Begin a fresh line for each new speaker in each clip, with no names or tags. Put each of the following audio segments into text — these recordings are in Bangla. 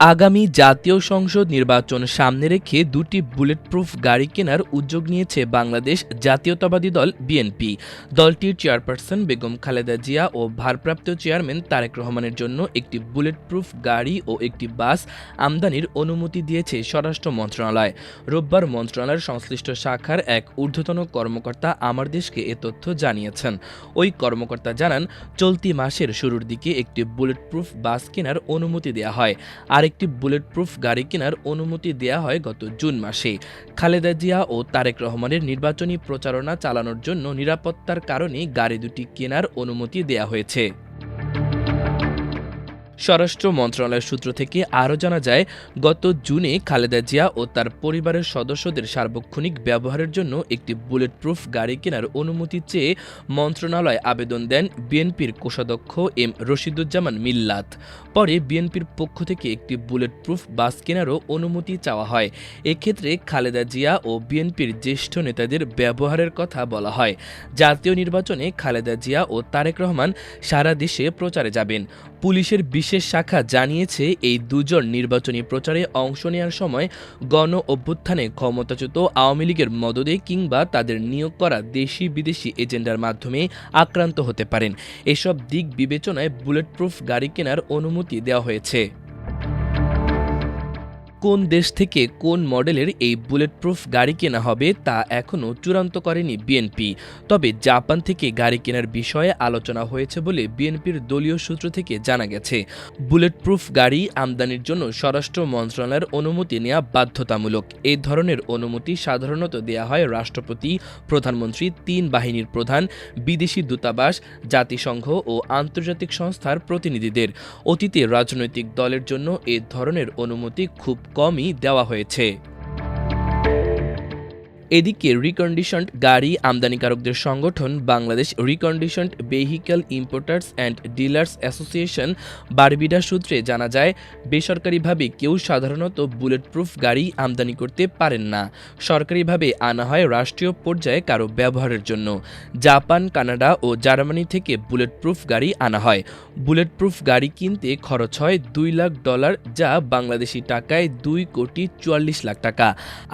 আগামী জাতীয় সংসদ নির্বাচন সামনে রেখে দুটি বুলেটপ্রুফ গাড়ি কেনার উদ্যোগ নিয়েছে বাংলাদেশ জাতীয়তাবাদী দল বিএনপি। দলটির চেয়ারপারসন বেগম খালেদা জিয়া ও ভারপ্রাপ্ত চেয়ারম্যান তারেক রহমানের জন্য একটি বুলেটপ্রুফ গাড়ি ও একটি বাস আমদানির অনুমতি দিয়েছে স্বরাষ্ট্র মন্ত্রণালয়। রোববার মন্ত্রণালয়ের সংশ্লিষ্ট শাখার এক ঊর্ধ্বতন কর্মকর্তা আমার দেশকে এ তথ্য জানিয়েছেন। ওই কর্মকর্তা জানান, চলতি মাসের শুরুর দিকে একটি বুলেটপ্রুফ বাস কেনার অনুমতি দেওয়া হয়। আরেকটি বুলেটপ্রুফ গাড়ি কেনার অনুমতি দেয়া হয় গত জুন মাসে। খালেদা জিয়া ও তারেক রহমানের নির্বাচনী প্রচারণা চালানোর জন্য নিরাপত্তার কারণে গাড়ি দুটি কেনার অনুমতি দেয়া হয়েছে। স্বরাষ্ট্র মন্ত্রণালয়ের সূত্র থেকে আরও জানা যায়, গত জুনে খালেদা জিয়া ও তার পরিবারের সদস্যদের সার্বক্ষণিক ব্যবহারের জন্য একটি বুলেটপ্রুফ গাড়ি কেনার অনুমতি চেয়ে মন্ত্রণালয় আবেদন দেন বিএনপির কোষাধ্যক্ষ এম রশিদুজ্জামান মিল্লাত। পরে বিএনপির পক্ষ থেকে একটি বুলেটপ্রুফ বাস কেনারও অনুমতি চাওয়া হয়। এক্ষেত্রে খালেদা জিয়া ও বিএনপির জ্যেষ্ঠ নেতাদের ব্যবহারের কথা বলা হয়। জাতীয় নির্বাচনে খালেদা জিয়া ও তারেক রহমান সারা দেশে প্রচারে যাবেন। পুলিশের বিশেষ শাখা জানিয়েছে, এই দুজন নির্বাচনী প্রচারে অংশ নেওয়ার সময় গণ অভ্যুত্থানে ক্ষমতাচ্যুত আওয়ামী লীগের মদদে কিংবা তাদের নিয়োগ করা দেশি বিদেশি এজেন্ডার মাধ্যমে আক্রান্ত হতে পারেন। এসব দিক বিবেচনায় বুলেট প্রুফ গাড়ি কেনার অনুমতি দেওয়া হয়েছে। কোন দেশ থেকে কোন মডেলের এই বুলেটপ্রুফ গাড়ি কেনা হবে তা এখনও চূড়ান্ত করেনি বিএনপি। তবে জাপান থেকে গাড়ি কেনার বিষয়ে আলোচনা হয়েছে বলে বিএনপির দলীয় সূত্র থেকে জানা গেছে। বুলেটপ্রুফ গাড়ি আমদানির জন্য স্বরাষ্ট্র মন্ত্রণালয়ের অনুমতি নেওয়া বাধ্যতামূলক। এই ধরনের অনুমতি সাধারণত দেয়া হয় রাষ্ট্রপতি, প্রধানমন্ত্রী, তিন বাহিনীর প্রধান, বিদেশি দূতাবাস, জাতিসংঘ ও আন্তর্জাতিক সংস্থার প্রতিনিধিদের। অতীতে রাজনৈতিক দলের জন্য এ ধরনের অনুমতি খুব কমই দেওয়া হয়েছে। এদিকে রিকন্ডিশনড গাড়ি আমদানিকারকদের সংগঠন Bangladesh reconditioned vehicle importers and dealers association BARVIDA সূত্রে জানা যায়, বেসরকারিভাবে কেউ সাধারণত বুলেটপ্রুফ গাড়ি আমদানি করতে পারেন না। সরকারিভাবে আনা হয় রাষ্ট্রীয় পর্যায়ে কারও ব্যবহারের জন্য। জাপান, কানাডা ও জার্মানি থেকে বুলেটপ্রুফ গাড়ি আনা হয়। বুলেটপ্রুফ গাড়ি কিনতে খরচ হয় দুই লাখ ডলার, যা বাংলাদেশি টাকায় দুই কোটি চুয়াল্লিশ লাখ টাকা।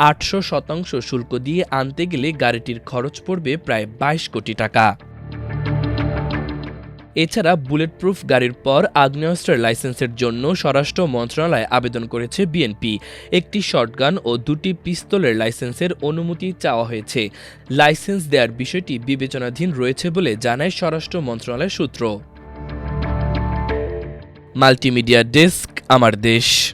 আটশো শতাংশ শুল্ক দিয়ে আনতে গেলে গাড়িটির খরচ পড়বে প্রায় বাইশ কোটি টাকা। এছাড়া বুলেটপ্রুফ গাড়ির পর আগ্নেয়াস্ত্রের লাইসেন্সের জন্য স্বরাষ্ট্র মন্ত্রণালয় আবেদন করেছে বিএনপি। একটি শটগান ও দুটি পিস্তলের লাইসেন্সের অনুমতি চাওয়া হয়েছে। লাইসেন্স দেওয়ার বিষয়টি বিবেচনাধীন রয়েছে বলে জানায় স্বরাষ্ট্র মন্ত্রণালয় সূত্র। মাল্টিমিডিয়া ডেস্ক, আমার দেশ।